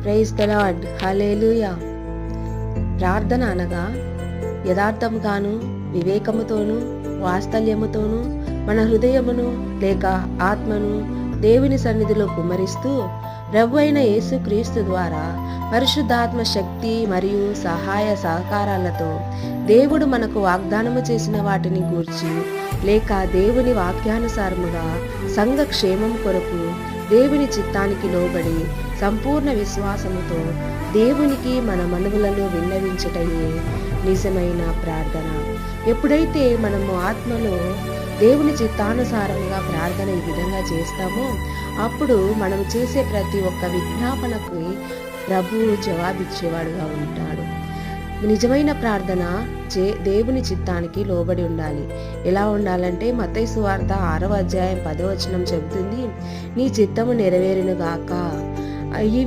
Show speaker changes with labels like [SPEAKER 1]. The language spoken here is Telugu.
[SPEAKER 1] ప్రైజ్ ద లార్డ్ హలేలుయా ప్రార్థన అనగా యథార్థముగాను వివేకముతోనూ వాత్సల్యముతోనూ మన హృదయమును లేక ఆత్మను దేవుని సన్నిధిలో కుమరిస్తూ ప్రభు అయిన యేసుక్రీస్తు ద్వారా పరిశుద్ధాత్మ శక్తి మరియు సహాయ సహకారాలతో దేవుడు మనకు వాగ్దానము చేసిన వాటిని గూర్చి లేక దేవుని వాక్యానుసారముగా సంఘ క్షేమం కొరకు దేవుని చిత్తానికి లోబడి సంపూర్ణ విశ్వాసముతో దేవునికి మన మనవులను విన్నవించటయే నిజమైన ప్రార్థన. ఎప్పుడైతే మనము ఆత్మలో దేవుని చిత్తానుసారంగా ప్రార్థన ఈ విధంగా చేస్తామో అప్పుడు మనం చేసే ప్రతి ఒక్క విజ్ఞాపనకి ప్రభువు జవాబిచ్చేవాడుగా ఉంటాడు. నిజమైన ప్రార్థన చే దేవుని చిత్తానికి లోబడి ఉండాలి. ఎలా ఉండాలంటే మతైసు వార్త ఆరవ అధ్యాయం పదవచనం చెబుతుంది నీ చిత్తము నెరవేరునుగాక ఈ